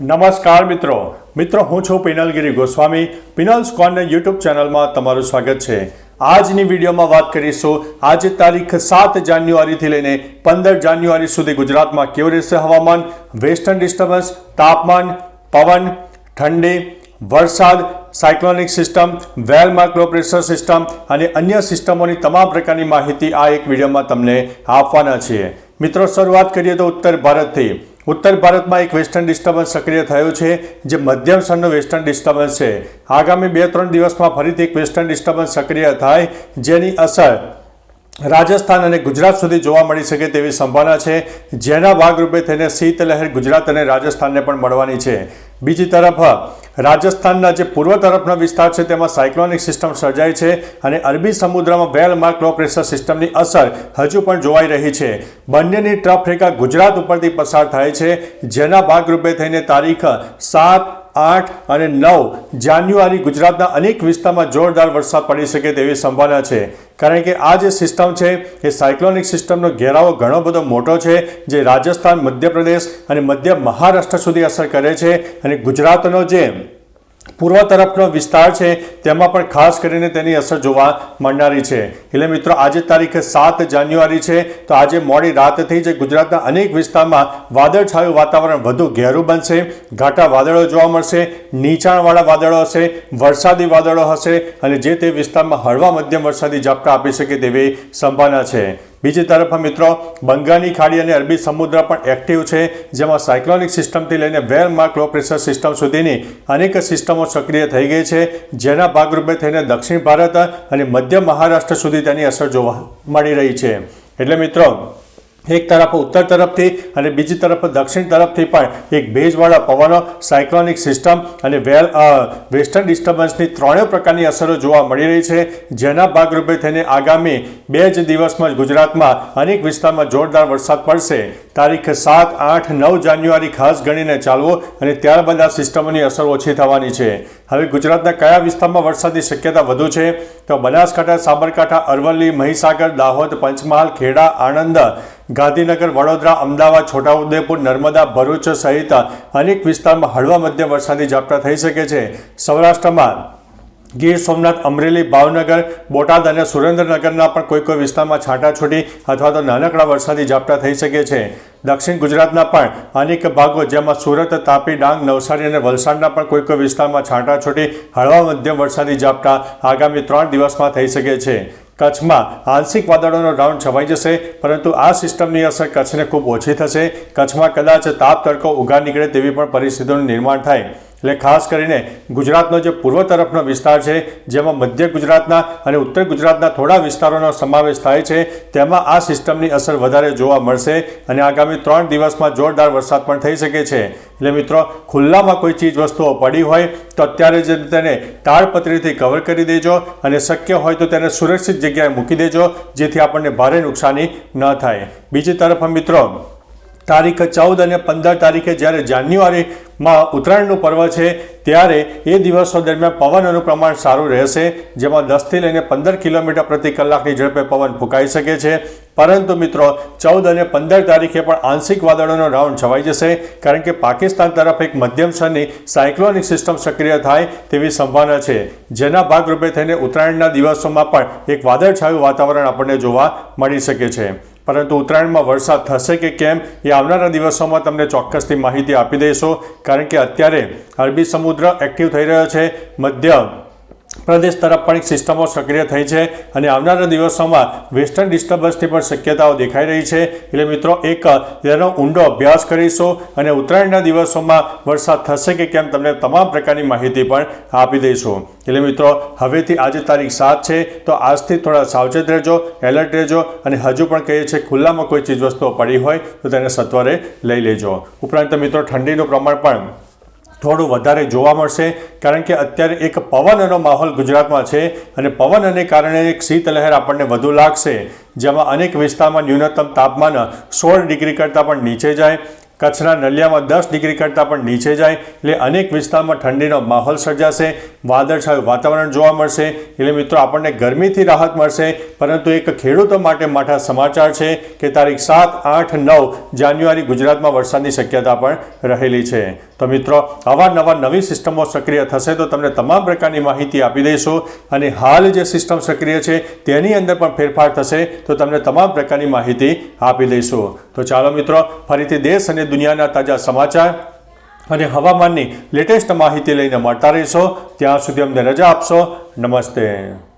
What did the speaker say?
નમસ્કાર મિત્રો. મિત્રો, હું છું પિનલગીરી ગોસ્વામી. પિનલ્સ કોર્નર યુટ્યુબ ચેનલમાં તમારું સ્વાગત છે. આજની વિડીયોમાં વાત કરીશું. આજે તારીખ સાત જાન્યુઆરીથી લઈને પંદર જાન્યુઆરી સુધી ગુજરાતમાં કેવું રહેશે હવામાન? વેસ્ટર્ન ડિસ્ટર્બન્સ, તાપમાન, પવન, ઠંડી, વરસાદ, cyclonic system, well micro pressure system અને અન્ય સિસ્ટમોની તમામ પ્રકારની માહિતી આ એક વિડીયોમાં તમને આપવાના છીએ. મિત્રો, શરૂઆત કરીએ તો ઉત્તર ભારતથી. ઉત્તર ભારતમાં એક વેસ્ટર્ન ડિસ્ટર્બન્સ સક્રિય થયું છે, જે મધ્યમ સ્તરનું વેસ્ટર્ન ડિસ્ટર્બન્સ છે. આગામી બે ત્રણ દિવસમાં ફરીથી એક વેસ્ટર્ન ડિસ્ટર્બન્સ સક્રિય થાય, જેની અસર રાજસ્થાન અને ગુજરાત સુધી જોવા મળી શકે તેવી સંભાવના છે. જેના ભાગરૂપે થઈને શીતલહેર ગુજરાત અને રાજસ્થાનને પણ મળવાની છે. બીજી તરફ, રાજસ્થાનના જે પૂર્વ તરફનો વિસ્તાર છે, તેમાં સાયક્લોનિક સિસ્ટમ સર્જાય છે અને અરબી સમુદ્રમાં વેલ માર્ક લો પ્રેશર સિસ્ટમની અસર હજુ પણ જોવાઈ રહી છે. બંનેની ટ્રફ રેખા ગુજરાત ઉપરથી પસાર થાય છે. જેના ભાગરૂપે થઈને તારીખ સાત આઠ અને નવ જાન્યુઆરી ગુજરાતના અનેક વિસ્તારમાં જોરદાર વરસાદ પડી શકે તેવી સંભાવના છે. કારણ કે આ જે સિસ્ટમ છે, એ સાયક્લોનિક સિસ્ટમનો ઘેરાવો ઘણો બધો મોટો છે, જે રાજસ્થાન, મધ્યપ્રદેશ અને મધ્ય મહારાષ્ટ્ર સુધી અસર કરે છે અને ગુજરાતનો જે પૂર્વ તરફનો વિસ્તાર છે, તેમાં પણ ખાસ કરીને તેની અસર જોવા મળનારી છે. એટલે મિત્રો, આજે તારીખ સાત જાન્યુઆરી છે, તો આજે મોડી રાતથી જ ગુજરાતના અનેક વિસ્તારમાં વાદળછાયું વાતાવરણ વધુ ઘેરું બનશે. ઘાટા વાદળો જોવા મળશે, નીચાણવાળા વાદળો હશે, વરસાદી વાદળો હશે અને જે તે વિસ્તારમાં હળવા મધ્યમ વરસાદી ઝાપટા આપી શકે તેવી સંભાવના છે. બીજી તરફ મિત્રો બંગાળની ખાડી અને અરબી સમુદ્ર પણ એક્ટિવ છે, જેમાં સાયક્લોનિક સિસ્ટમથી લઈને well mark low pressure system સુધીની અનેક સિસ્ટમો સક્રિય થઈ ગઈ છે, જેના ભાગરૂપે થઈને દક્ષિણ ભારત અને મધ્ય મહારાષ્ટ્ર સુધી તેની અસર જોવા મળી રહી છે. એટલે મિત્રો એક તરફ ઉત્તર તરફથી અને બીજી તરફ દક્ષિણ તરફથી પણ એક ભેજવાળા પવનો સાયક્લોનિક સિસ્ટમ અને વેલ વેસ્ટર્ન ડિસ્ટર્બન્સની ત્રણેય પ્રકારની અસરો જોવા મળી રહી છે, જેના ભાગરૂપે થઈને આગામી બે જ દિવસમાં જ ગુજરાતમાં અનેક વિસ્તારમાં જોરદાર વરસાદ પડશે. તારીખ સાત, આઠ, નવ જાન્યુઆરી ખાસ ગણીને ચાલવો અને ત્યારબાદ આ સિસ્ટમોની અસર ઓછી થવાની છે. હવે ગુજરાતના કયા વિસ્તારમાં વરસાદની શક્યતા વધુ છે? તો બનાસકાંઠા, સાબરકાંઠા, અરવલ્લી, મહીસાગર, દાહોદ, પંચમહાલ, ખેડા, આણંદ ગાંધીનગર, વડોદરા, અમદાવાદ, છોટાઉદેપુર, નર્મદા, ભરૂચ સહિત અનેક વિસ્તારમાં હળવા મધ્યમ વરસાદી ઝાપટા થઈ શકે છે. સૌરાષ્ટ્રમાં ગીર સોમનાથ, અમરેલી, ભાવનગર, બોટાદ અને સુરેન્દ્રનગરના પણ કોઈ કોઈ વિસ્તારમાં છાંટાછૂટી અથવા તો નાનકડા વરસાદી ઝાપટા થઈ શકે છે. દક્ષિણ ગુજરાતના પણ અનેક ભાગો, જેમાં સુરત, તાપી, ડાંગ, નવસારી અને વલસાડના પણ કોઈ કોઈ વિસ્તારમાં છાંટાછૂટી, હળવા મધ્યમ વરસાદી ઝાપટા આગામી ત્રણ દિવસમાં થઈ શકે છે. કચ્છમાં આંશિક વાદળોનો રાઉન્ડ છવાઈ જશે, પરંતુ આ સિસ્ટમની અસર કચ્છને ખૂબ ઓછી થશે. કચ્છમાં કદાચ તાપ તડકો ઉઘા નીકળે તેવી પણ પરિસ્થિતિનું નિર્માણ થાય. એટલે ખાસ કરીને ગુજરાતનો જે પૂર્વ તરફનો વિસ્તાર છે, જેમાં મધ્ય ગુજરાતના અને ઉત્તર ગુજરાતના થોડા વિસ્તારોનો સમાવેશ થાય છે, તેમાં આ સિસ્ટમની અસર વધારે જોવા મળશે અને આગામી ત્રણ દિવસમાં જોરદાર વરસાદ પણ થઈ શકે છે. એટલે મિત્રો, ખુલ્લામાં કોઈ ચીજ વસ્તુઓ પડી હોય, તો અત્યારે જ તેને તાળપત્રીથી કવર કરી દેજો અને શક્ય હોય તો તેને સુરક્ષિત જગ્યાએ મૂકી દેજો, જેથી આપણને ભારે નુકસાની ન થાય. બીજી તરફ મિત્રો તારીખ ચૌદ અને પંદર તારીખે જ્યારે જાન્યુઆરીમાં ઉત્તરાયણનું પર્વ છે, ત્યારે એ દિવસો દરમિયાન પવનનું પ્રમાણ સારું રહેશે, જેમાં દસથી લઈને પંદર કિલોમીટર પ્રતિ કલાકની ઝડપે પવન ફૂંકાઈ શકે છે. પરંતુ મિત્રો, ચૌદ અને પંદર તારીખે પણ આંશિક વાદળોનો રાઉન્ડ છવાઈ જશે, કારણ કે પાકિસ્તાન તરફ એક મધ્યમ સ્તરની સાયક્લોનિક સિસ્ટમ સક્રિય થાય તેવી સંભાવના છે. જેના ભાગરૂપે થઈને ઉત્તરાયણના દિવસોમાં પણ એક વાદળછાયું વાતાવરણ આપણને જોવા મળી શકે છે. પરંતુ ઉત્તરાયણમાં વરસાદ થશે કે કેમ એ આવનારા દિવસોમાં તમને ચોક્કસથી માહિતી આપી દઈશું. કારણ કે અત્યારે અરબી સમુદ્ર એક્ટિવ થઈ રહ્યો છે. મધ્ય પ્રદેશ તરફ પણ એક સિસ્ટમો સક્રિય થઈ છે અને આવનારા દિવસોમાં વેસ્ટર્ન ડિસ્ટર્બન્સની પણ શક્યતાઓ દેખાઈ રહી છે. એટલે મિત્રો, એક તેનો ઊંડો અભ્યાસ કરીશું અને ઉત્તરાયણના દિવસોમાં વરસાદ થશે કે કેમ તમને તમામ પ્રકારની માહિતી પણ આપી દઈશું. એટલે મિત્રો, હવેથી આજે તારીખ સાત છે, તો આજથી થોડા સાવચેત રહેજો, એલર્ટ રહેજો અને હજુ પણ કહીએ છીએ, ખુલ્લામાં કોઈ ચીજવસ્તુઓ પડી હોય તો તેને સત્વરે લઈ લેજો. ઉપરાંત મિત્રો, ઠંડીનું પ્રમાણ પણ થોડું વધારે જોવા મળશે, કારણ કે અત્યારે એક પવનનો માહોલ ગુજરાતમાં છે અને પવનને કારણે એક શીતલહેર આપણને વધુ લાગશે, જેમાં અનેક વિસ્તારમાં ન્યૂનતમ તાપમાન સોળ ડિગ્રી કરતાં પણ નીચે જાય, કચ્છના નલિયામાં દસ ડિગ્રી કરતાં પણ નીચે જાય, એટલે અનેક વિસ્તારમાં ઠંડીનો માહોલ સર્જાશે, વાદળછાયું વાતાવરણ જોવા મળશે, એટલે મિત્રો આપણને ગરમીથી રાહત મળશે, પરંતુ એક ખેડૂતો માટે માઠા સમાચાર છે કે તારીખ સાત, આઠ, નવ જાન્યુઆરી ગુજરાતમાં વરસાદની શક્યતા પણ રહેલી છે. તો મિત્રો, અવારનવાર નવી સિસ્ટમો સક્રિય થશે તો તમને તમામ પ્રકારની માહિતી આપી દઈશું અને હાલ જે સિસ્ટમ સક્રિય છે તેની અંદર પણ ફેરફાર થશે તો તમને તમામ પ્રકારની માહિતી આપી દઈશું. તો ચાલો મિત્રો, ફરીથી દેશ અને દુનિયાના તાજા સમાચાર અને હવામાનની લેટેસ્ટ માહિતી લઈને મળતા રહીશો. ત્યાં સુધી અમને રજા આપશો. નમસ્તે.